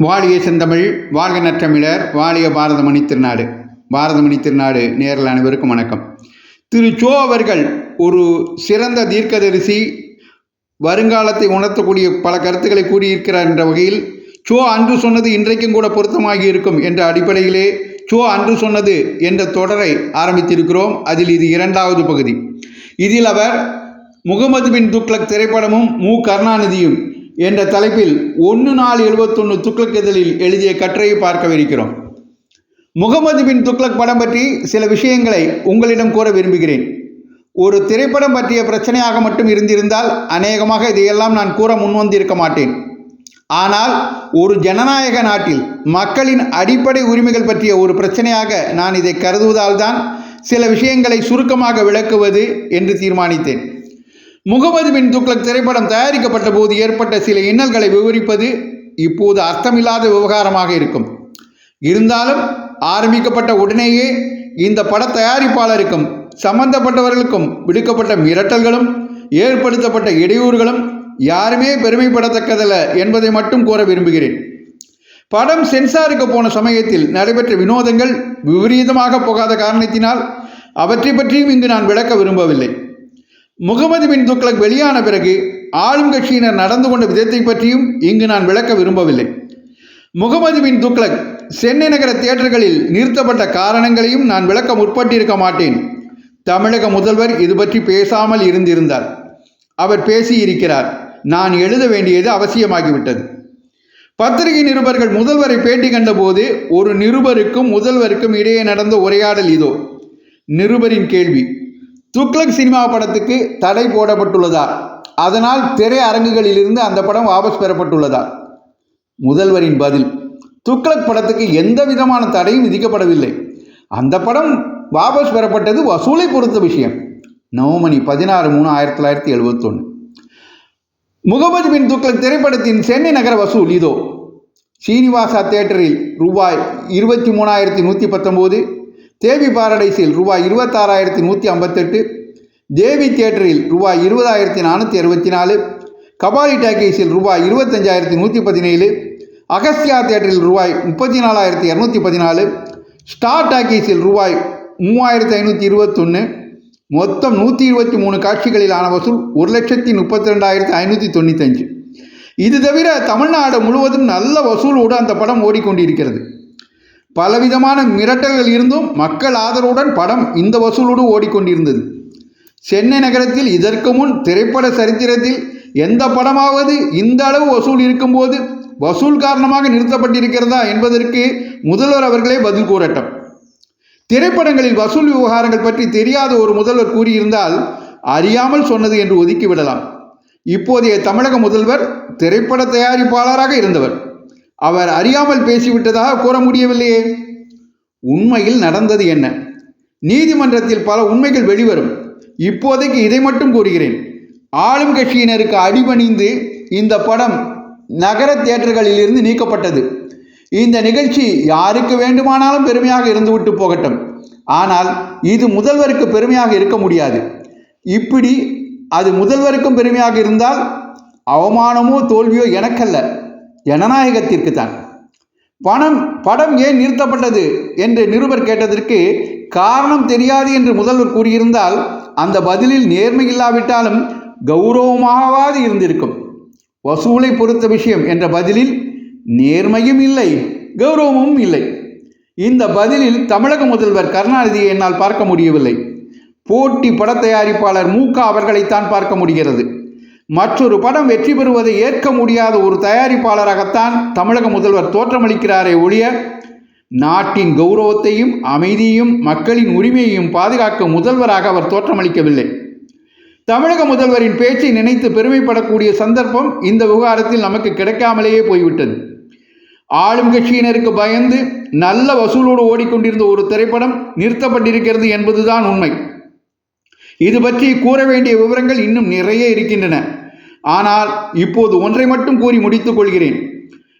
வாழிய செந்தமிழ் வாழ்க நற்றமிழர் வாழிய பாரதமணி திருநாடு. பாரதமணி திருநாடு நேரில் அனைவருக்கும் வணக்கம். திரு சோ அவர்கள் ஒரு சிறந்த தீர்க்கதரிசி வருங்காலத்தை உணர்த்தக்கூடிய பல கருத்துக்களை கூறியிருக்கிறார் என்ற வகையில் சோ அன்று சொன்னது இன்றைக்கும் கூட பொருத்தமாகி இருக்கும் என்ற அடிப்படையிலே சோ அன்று சொன்னது என்ற தொடரை ஆரம்பித்திருக்கிறோம். அதில் இது இரண்டாவது பகுதி. இதில் அவர் முகமது பின் துக்ளக் திரைப்படமும் மு. கருணாநிதியும் என்ற தலைப்பில் ஒன்று நாலு எழுபத்தொன்று துக்ளக் இதழில் எழுதிய கட்டுரையை பார்க்கவிருக்கிறோம். முகமது பின் துக்ளக் படம் பற்றி சில விஷயங்களை உங்களிடம் கூற விரும்புகிறேன். ஒரு திரைப்படம் பற்றிய பிரச்சனையாக மட்டும் இருந்திருந்தால் அநேகமாக இதையெல்லாம் நான் கூற முன்வந்திருக்க மாட்டேன். ஆனால் ஒரு ஜனநாயக நாட்டில் மக்களின் அடிப்படை உரிமைகள் பற்றிய ஒரு பிரச்சனையாக நான் இதை கருதுவதால் தான் சில விஷயங்களை சுருக்கமாக விளக்குவது என்று தீர்மானித்தேன். முகமது பின் துக்ளக் திரைப்படம் தயாரிக்கப்பட்ட போது ஏற்பட்ட சில இன்னல்களை விவரிப்பது இப்போது அர்த்தமில்லாத விவகாரமாக இருக்கும். இருந்தாலும் ஆரம்பிக்கப்பட்ட உடனேயே இந்த பட தயாரிப்பாளருக்கும் சம்பந்தப்பட்டவர்களுக்கும் விடுக்கப்பட்ட மிரட்டல்களும் ஏற்படுத்தப்பட்ட இடையூறுகளும் யாருமே பெருமைப்படத்தக்கதல்ல என்பதை மட்டும் கூற விரும்புகிறேன். படம் சென்சாருக்கு போன சமயத்தில் நடைபெற்ற வினோதங்கள் விபரீதமாக போகாத காரணத்தினால் அவற்றை பற்றியும் இங்கு நான் விளக்க விரும்பவில்லை. முகமது பின் துக்ளக் வெளியான பிறகு ஆளும் கட்சியினர் நடந்து கொண்ட விதத்தை பற்றியும் இங்கு நான் விளக்க விரும்பவில்லை. முகமது பின் துக்ளக் சென்னை நகர தியேட்டர்களில் நிறுத்தப்பட்ட காரணங்களையும் நான் விளக்க முற்பட்டிருக்க மாட்டேன். தமிழக முதல்வர் இது பற்றி பேசாமல் இருந்திருந்தார். அவர் பேசியிருக்கிறார். நான் எழுத வேண்டியது அவசியமாகிவிட்டது. பத்திரிகை நிருபர்கள் முதல்வரை பேட்டி கண்டபோது ஒரு நிருபருக்கும் முதல்வருக்கும் இடையே நடந்த உரையாடல் இதோ. நிருபரின் கேள்வி துக்ளக் சினிமா படத்துக்கு தடை போடப்பட்டுள்ளதா? அதனால் திரையரங்குகளிலிருந்து அந்த படம் வாபஸ் பெறப்பட்டுள்ளதா? முதல்வரின் பதில் துக்ளக் படத்துக்கு எந்த விதமான தடையும் விதிக்கப்படவில்லை. அந்த படம் வாபஸ் பெறப்பட்டது வசூலை பொறுத்த விஷயம். நவமணி பதினாறு மூணு ஆயிரத்தி தொள்ளாயிரத்தி எழுபத்தொன்று முகமது பின் துக்ளக் திரைப்படத்தின் சென்னை நகர வசூல் இதோ. சீனிவாசா தேட்டரில் ரூபாய் இருபத்தி மூணாயிரத்தி நூற்றி பத்தொம்போது தேவி பாரடைஸில் ரூபாய் இருபத்தாறாயிரத்தி நூற்றி ஐம்பத்தெட்டு தேவி தியேட்டரில் ரூபாய் இருபதாயிரத்தி நானூற்றி அறுபத்தி நாலு கபாலி டாக்கீஸில் ரூபாய் இருபத்தஞ்சாயிரத்தி நூற்றி பதினேழு அகஸ்தியா தியேட்டரில் ரூபாய் முப்பத்தி நாலாயிரத்தி இரநூத்தி பதினாலு ஸ்டார் டாக்கீஸில் ரூபாய் மூவாயிரத்தி ஐநூற்றி இருபத்தொன்று மொத்தம் நூற்றி இருபத்தி மூணு காட்சிகளில் ஆன வசூல் ஒரு லட்சத்தி முப்பத்தி ரெண்டாயிரத்தி ஐநூற்றி தொண்ணூத்தஞ்சு இது தவிர தமிழ்நாடு முழுவதும் நல்ல வசூலோடு அந்த படம் ஓடிக்கொண்டிருக்கிறது. பலவிதமான மிரட்டல்கள் இருந்தும் மக்கள் ஆதரவுடன் படம் இந்த வசூலோடு ஓடிக்கொண்டிருந்தது. சென்னை நகரத்தில் இதற்கு முன் திரைப்பட சரித்திரத்தில் எந்த படமாவது இந்த அளவு வசூல் இருக்கும்போது வசூல் காரணமாக நிறுத்தப்பட்டிருக்கிறதா என்பதற்கு முதல்வர் அவர்களே பதில் கூறட்டும். திரைப்படங்களில் வசூல் விவகாரங்கள் பற்றி தெரியாத ஒரு முதல்வர் கூறியிருந்தால் அறியாமல் சொன்னது என்று ஒதுக்கிவிடலாம் இப்போதைய தமிழக முதல்வர் திரைப்பட தயாரிப்பாளராக இருந்தவர். அவர் அறியாமல் பேசிவிட்டதாக கூற முடியவில்லையே. உண்மையில் நடந்தது என்ன? நீதிமன்றத்தில் பல உண்மைகள் வெளிவரும். இப்போதைக்கு இதை மட்டும் கூறுகிறேன். ஆளும் கட்சியினருக்கு அடிபணிந்து இந்த படம் நகர தியேட்டர்களிலிருந்து நீக்கப்பட்டது. இந்த நிகழ்ச்சி யாருக்கு வேண்டுமானாலும் பெருமையாக இருந்துவிட்டு போகட்டும். ஆனால் இது முதல்வருக்கு பெருமையாக இருக்க முடியாது. இப்படி அது முதல்வருக்கும் பெருமையாக இருந்தால் அவமானமோ தோல்வியோ எனக்கல்ல. ஜனநாயகத்திற்கு தான் பணம் படம் ஏன் நிறுத்தப்பட்டது என்று நிருபர் கேட்டதற்கு காரணம் தெரியாது என்று முதல்வர் கூறியிருந்தால் அந்த பதிலில் நேர்மை இல்லாவிட்டாலும் கௌரவமாகவாது இருந்திருக்கும். வசூலை பொறுத்த விஷயம் என்ற பதிலில் நேர்மையும் இல்லை கௌரவமும் இல்லை. இந்த பதிலில் தமிழக முதல்வர் கருணாநிதியை என்னால் பார்க்க முடியவில்லை. போட்டி பட தயாரிப்பாளர் மூகா அவர்களைத்தான் பார்க்க முடிகிறது. மற்றொரு படம் வெற்றி பெறுவதை ஏற்க முடியாத ஒரு தயாரிப்பாளராகத்தான் தமிழக முதல்வர் தோற்றமளிக்கிறாரே ஒழிய நாட்டின் கௌரவத்தையும் அமைதியையும் மக்களின் உரிமையையும் பாதுகாக்க முதல்வராக அவர் தோற்றமளிக்கவில்லை. தமிழக முதல்வரின் பேச்சை நினைத்து பெருமைப்படக்கூடிய சந்தர்ப்பம் இந்த விவகாரத்தில் நமக்கு கிடைக்காமலேயே போய்விட்டது. ஆளும் கட்சியினருக்கு பயந்து நல்ல வசூலோடு ஓடிக்கொண்டிருந்த ஒரு திரைப்படம் நிறுத்தப்பட்டிருக்கிறது என்பதுதான் உண்மை. இது பற்றி கூற வேண்டிய விவரங்கள் இன்னும் நிறைய இருக்கின்றன. ஆனால் இப்போது ஒன்றை மட்டும் கூறி முடித்துக் கொள்கிறேன்.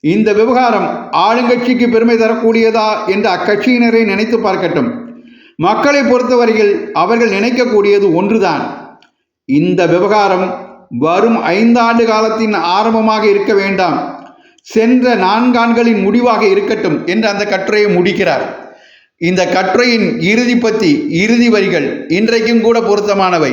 இந்த விவகாரம் ஆளுங்கட்சிக்கு பெருமை தரக்கூடியதா என்று அக்கட்சியினரை நினைத்து பார்க்கட்டும். மக்களை பொறுத்தவரையில் அவர்கள் நினைக்கக்கூடியது ஒன்றுதான். இந்த விவகாரம் வரும் ஐந்தாண்டு காலத்தின் ஆரம்பமாக இருக்க வேண்டாம். சென்ற நான்காண்களின் முடிவாக இருக்கட்டும் என்று அந்த கட்டுரையை முடிக்கிறார். இந்த கட்டுரையின் இறுதி பத்தி இறுதி வரிகள் இன்றைக்கும் கூட பொருத்தமானவை.